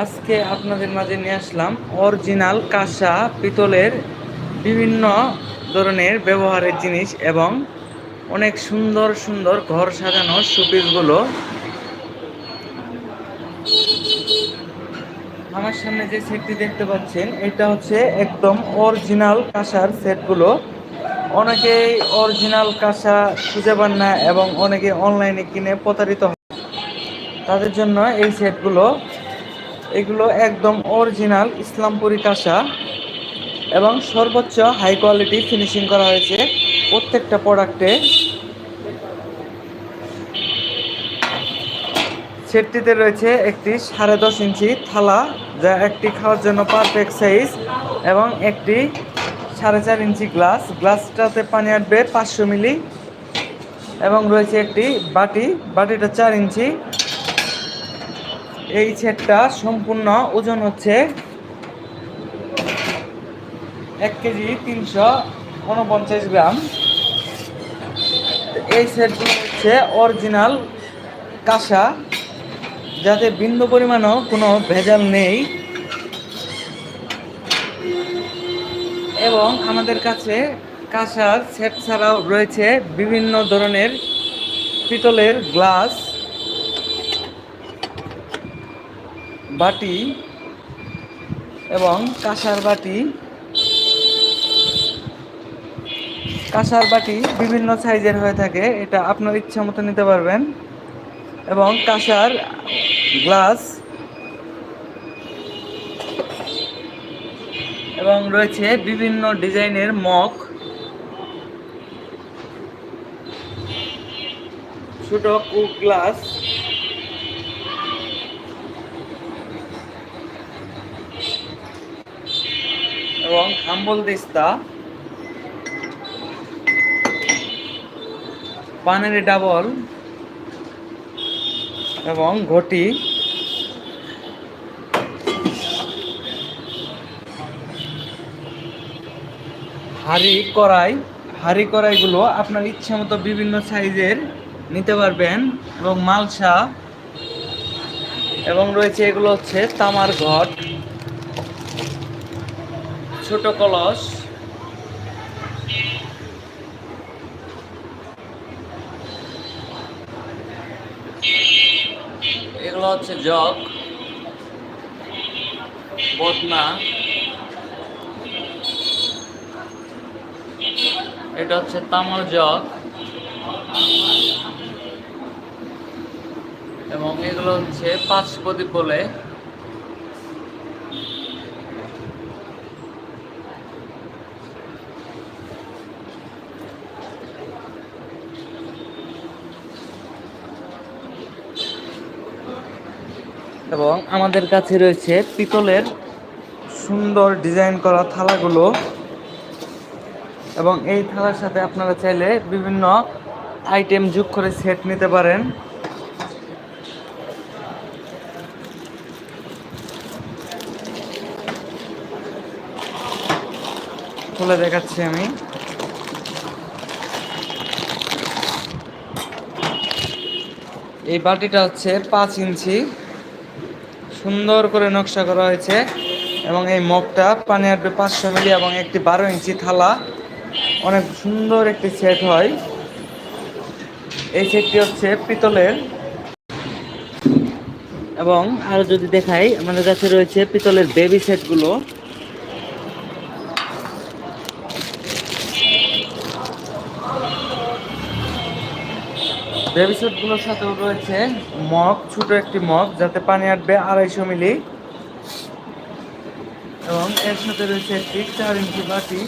আজকে আপনাদের মাঝে নিয়ে আসলাম অরিজিনাল কাঁসা পিতলের বিভিন্ন ধরনের ব্যবহারের জিনিস এবং অনেক সুন্দর সুন্দর ঘর সাজানো শোপিসগুলো। আমার সামনে যে সেটটি দেখতে পাচ্ছেন, এটা হচ্ছে একদম অরিজিনাল কাঁসার সেটগুলো। অনেকেই অরিজিনাল কাঁসা খুঁজে পান না এবং অনেকে অনলাইনে কিনে প্রতারিত হয় তাদের জন্য এই সেটগুলো এগুলো একদম অরিজিনাল ইসলামপুরি কাঁসা এবং সর্বোচ্চ হাই কোয়ালিটি ফিনিশিং করা হয়েছে প্রত্যেকটা প্রোডাক্টে সেটটিতে রয়েছে একটি সাড়ে দশ ইঞ্চি থালা, যা একটি খাওয়ার জন্য পারফেক্ট সাইজ এবং একটি সাড়ে চার ইঞ্চি গ্লাস গ্লাসটাতে পানি আটবে পাঁচশো মিলি এবং রয়েছে একটি বাটি। বাটিটা চার ইঞ্চি। এই সেটটা সম্পূর্ণ ওজন হচ্ছে এক কেজি তিনশো উনপঞ্চাশ গ্রাম। এই সেটগুলো হচ্ছে অরিজিনাল কাঁসা, যাতে বিন্দু পরিমাণও কোনো ভেজাল নেই। এবং আমাদের কাছে কাঁসার সেট ছাড়াও রয়েছে বিভিন্ন ধরনের পিতলের গ্লাস। বাটি এবং কাঁসার বাটি। কাঁসার বাটি বিভিন্ন সাইজের হয়ে থাকে, এটা আপনার ইচ্ছা মতো নিতে পারবেন। এবং কাঁসার গ্লাস। এবং রয়েছে বিভিন্ন ডিজাইনের মগ। ছোট কুক গ্লাস। এবং হাম্বল দিস্তা। পানের ডাবল এবং ঘটি। হাড়ি কড়াই, হাড়ি কড়াইগুলো আপনার ইচ্ছে মতো বিভিন্ন সাইজের নিতে পারবেন এবং মালসা। এবং রয়েছে এগুলো হচ্ছে তামার ঘট। ছোট কলস। এগুলো হচ্ছে জগ, বদনা। এটা হচ্ছে তামার জগ। এবং এগুলো হচ্ছে পাঁচ প্রদীপ বলে। এবং আমাদের কাছে রয়েছে পিতলের সুন্দর ডিজাইন করা থালাগুলো। এবং এই থালার সাথে আপনারা চাইলে বিভিন্ন আইটেম যোগ করে সেট নিতে পারেন। খুলে দেখাচ্ছি আমি। এই বাটিটা হচ্ছে পাঁচ ইঞ্চি। সুন্দর করে নকশা করা হয়েছে এবং এই মগটা পানি আসবে পাঁচশো মিলি এবং একটি বারো ইঞ্চি থালা। অনেক সুন্দর একটি সেট হয়। এই সেটটি হচ্ছে পিতলের। এবং আরও যদি দেখাই, আমাদের কাছে রয়েছে পিতলের বেবি সেটগুলো বেবি সেটগুলোর সাথেও রয়েছে মগ, ছোট একটি মগ, যাতে পানি আটবে আড়াইশো মিলি। এবং এর সাথে রয়েছে একটি চার ইঞ্চি বাটি।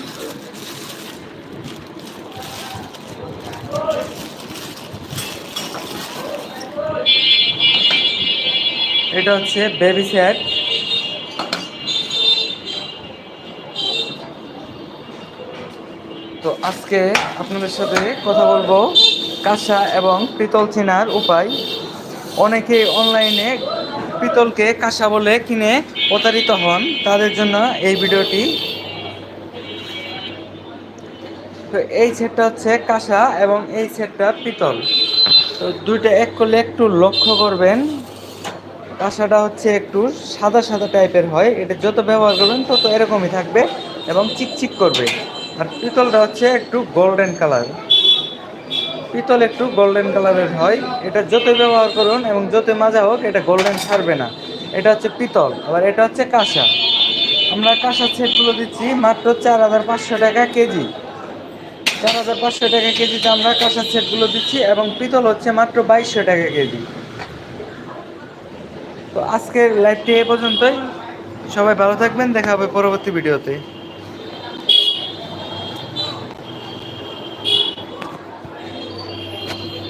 এটা হচ্ছে বেবি সেট তো আজকে আপনাদের সাথে কথা বলব কাঁসা এবং পিতল চেনার উপায়। অনেকে অনলাইনে পিতলকে কাঁসা বলে কিনে প্রতারিত হন। তাদের জন্য এই ভিডিওটি। তো এই সেটটা হচ্ছে কাঁসা এবং এই সেটটা পিতল। তো দুইটা এক করলে একটু লক্ষ্য করবেন। কাঁসাটা হচ্ছে একটু সাদা সাদা টাইপের হয়। এটা যত ব্যবহার করবেন তত এরকমই থাকবে এবং চিকচিক করবে। আর পিতলটা হচ্ছে একটু গোল্ডেন কালার পিতল একটু গোল্ডেন কালারের হয়। এটা যত ব্যবহার করুন এবং যত মাজা হোক, এটা গোল্ডেন ছাড়বে না। এটা হচ্ছে পিতল, আবার এটা হচ্ছে কাঁসা। আমরা কাঁসার সেটগুলো দিচ্ছি মাত্র চার হাজার পাঁচশো টাকা কেজি। চার হাজার পাঁচশো টাকা কেজিতে আমরা কাঁসার সেটগুলো দিচ্ছি এবং পিতল হচ্ছে মাত্র বাইশশো টাকা কেজি। তো আজকের লাইভটি এ পর্যন্তই। সবাই ভালো থাকবেন, দেখা হবে পরবর্তী ভিডিওতে।